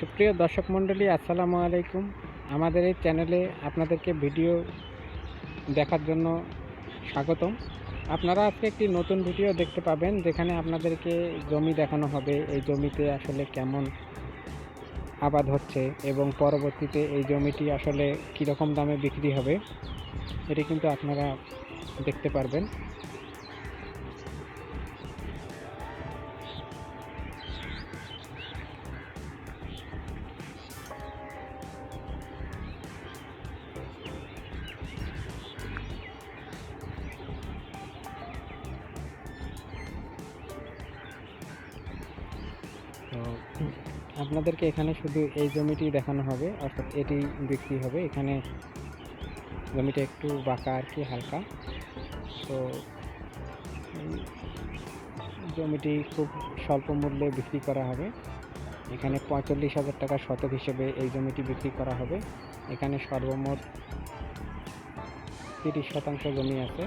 সুপ্রিয় দর্শক মণ্ডলী, আসসালামু আলাইকুম। আমাদের এই চ্যানেলে আপনাদেরকে ভিডিও দেখার জন্য স্বাগতম। আপনারা আজকে একটি নতুন ভিডিও দেখতে পাবেন, যেখানে আপনাদেরকে জমি দেখানো হবে, এই জমিতে আসলে কেমন আবাদ হচ্ছে এবং পরবর্তীতে এই জমিটি আসলে কীরকম দামে বিক্রি হবে, এটি কিন্তু আপনারা দেখতে পারবেন। তো, আপনাদেরকে এখানে শুধু এই জমিটি দেখানো হবে, অর্থাৎ এটি বিক্রি হবে। এখানে জমিটা একটু বাঁকা আর কি, হালকা। তো জমিটি খুব স্বল্প মূল্যে বিক্রি করা হবে। এখানে পঁয়তাল্লিশ হাজার টাকা শতক হিসেবে এই জমিটি বিক্রি করা হবে। এখানে সর্বমোট তিরিশ শতাংশ জমি আছে।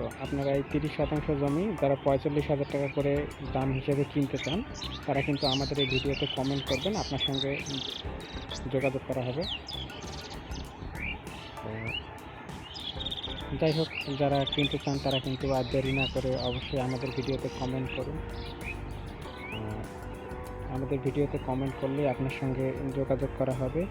তো আপনারা এই তিরিশ শতাংশ জমি যারা পঁয়তাল্লিশ হাজার টাকা করে দাম হিসেবে কিনতে চান, তারা কিন্তু আমাদের এই ভিডিওতে কমেন্ট করবেন, আপনার সঙ্গে যোগাযোগ করা হবে। যাই হোক, যারা কিনতে চান, তারা কিন্তু আর দেরি না করে অবশ্যই আমাদের ভিডিওতে কমেন্ট করুন। আমাদের ভিডিওতে কমেন্ট করলে আপনার সঙ্গে যোগাযোগ করা হবে।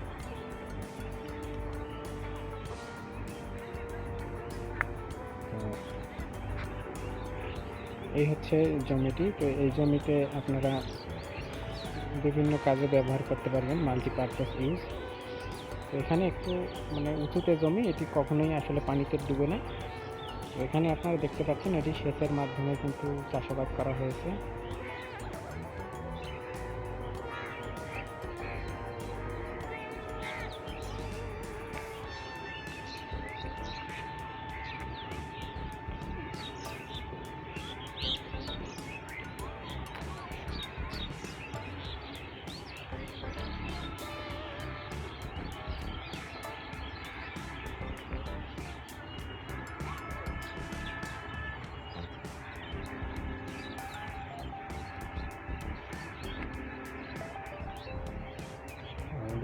এই হচ্ছে জমিটি। তো এই জমিতে আপনারা বিভিন্ন কাজে ব্যবহার করতে পারবেন মাল্টিপারপাস ইউজ তো এখানে একটু মানে উঁচুতে জমি, এটি কখনোই আসলে পানিতে ডুবে না। তো এখানে আপনারা দেখতে পাচ্ছেন, এটি সেচের মাধ্যমে কিন্তু চাষাবাদ করা হয়েছে।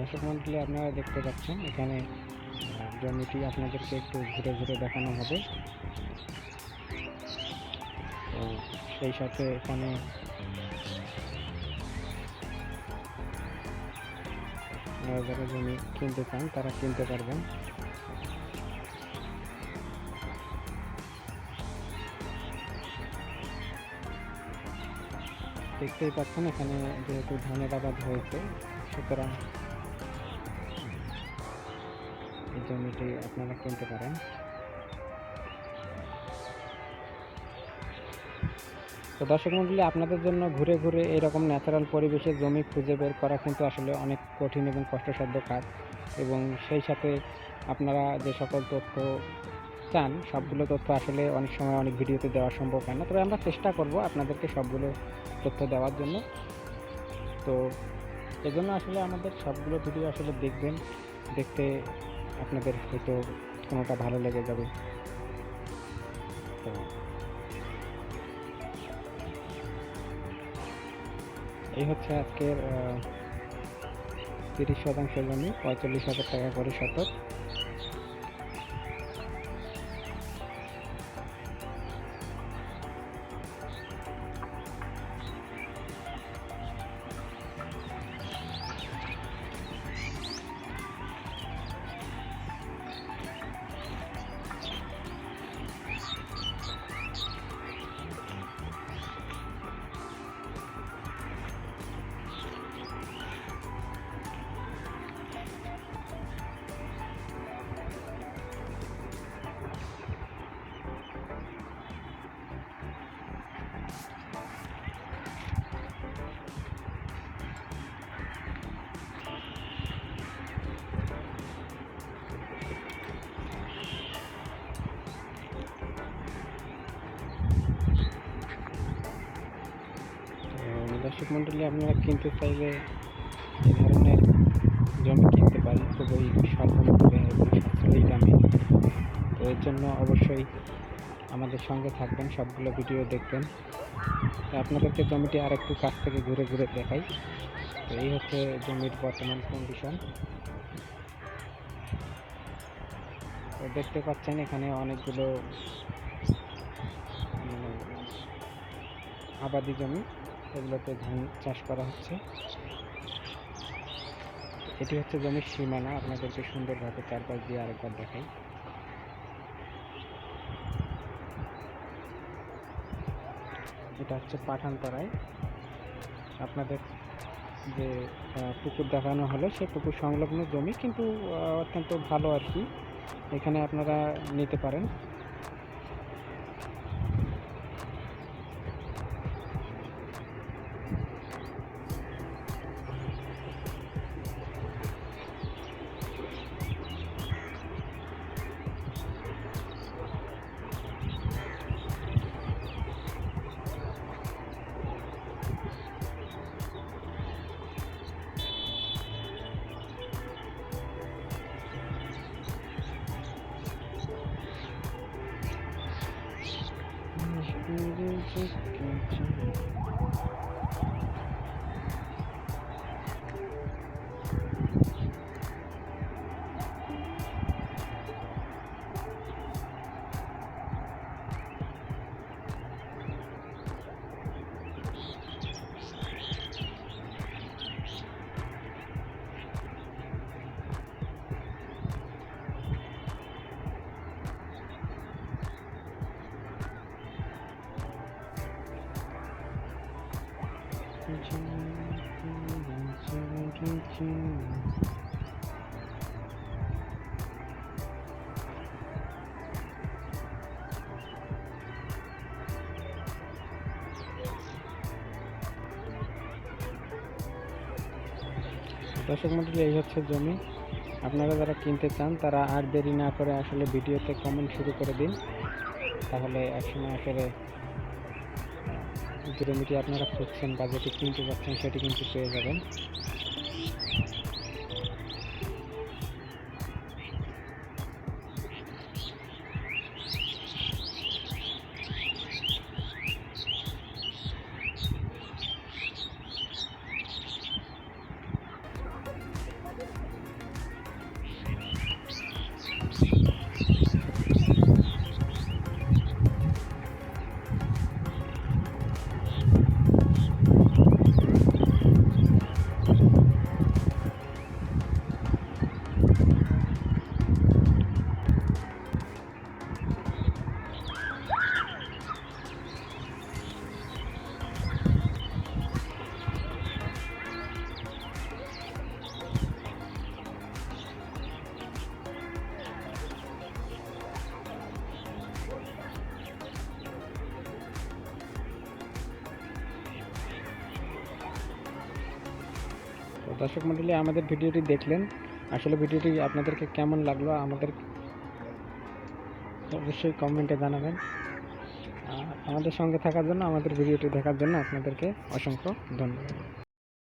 দর্শক মন্ডলী, আপনারা দেখতে পাচ্ছেন, এখানে জমিটি আপনাদেরকে একটু ঘুরে ঘুরে দেখানো হবে। তো সেই সাথে এখানে যারা জমি কিনতে চান, তারা কিনতে পারবেন। দেখতেই পাচ্ছেন, এখানে যেহেতু ধানের আবাদ হয়েছে, সুতরাং জমিটি আপনারা কিনতে পারেন। তো দর্শক মন্ডলী, আপনাদের জন্য ঘুরে ঘুরে এরকম ন্যাচারাল পরিবেশে জমি খুঁজে বের করা কিন্তু আসলে অনেক কঠিন এবং কষ্টসাধ্য কাজ। এবং সেই সাথে আপনারা যে সকল তথ্য চান, সবগুলো তথ্য আসলে অনেক সময় অনেক ভিডিওতে দেওয়া সম্ভব হয় না। তবে আমরা চেষ্টা করব আপনাদেরকে সবগুলো তথ্য দেওয়ার জন্য। তো এজন্য আসলে আমাদের সবগুলো ভিডিও আসলে দেখবেন, দেখতে আপনাদের হয়তো কোনোটা ভালো লেগে যাবে। তো এই হচ্ছে আজকের তিরিশ শতাংশ জমি, পঁয়তাল্লিশ হাজার টাকা করে শতক। দর্শক আপনারা কিনতে চাইলে এই ধরনের জমি কিনতে পারেন খুবই স্বল্প মূল্যে এবং সাশ্রয়ী দামে। তো এর জন্য অবশ্যই আমাদের সঙ্গে থাকবেন, সবগুলো ভিডিও দেখবেন। আপনাদেরকে জমিটি আর একটু কাছ থেকে ঘুরে ঘুরে দেখাই। তো এই হচ্ছে জমির বর্তমান কন্ডিশন তো দেখতে পাচ্ছেন এখানে অনেকগুলো মানে আবাদি জমি। এগুলোতে ধান চাষ করা হচ্ছে। এটি হচ্ছে জমির সীমানা। আপনাদেরকে সুন্দরভাবে চারপাশ দিয়ে আরেকবার দেখাই। এটা হচ্ছে পাঠানপাড়ায় আপনাদের যে পুকুর দেখানো হলো, সে পুকুর সংলগ্ন জমি, কিন্তু অত্যন্ত ভালো আর কি। এখানে আপনারা নিতে পারেন। Okay. দর্শক মন্ডলী, এই হচ্ছে জমি। আপনারা যারা কিনতে চান, তারা আর দেরি না করে আসলে ভিডিওতে কমেন্ট শুরু করে দিন। তাহলে একসময় আসলে যে জমিটি আপনারা খুঁজছেন বা যেটি কিনতে যাচ্ছেন সেটি কিন্তু পেয়ে যাবেন। দর্শক মন্ডলী, আমাদের ভিডিওটি দেখলেন। আসলে ভিডিওটি আপনাদেরকে কেমন লাগল আমাদের অবশ্যই কমেন্টে জানাবেন। আমাদের সঙ্গে থাকার জন্য, আমাদের ভিডিওটি দেখার জন্য আপনাদেরকে অসংখ্য ধন্যবাদ।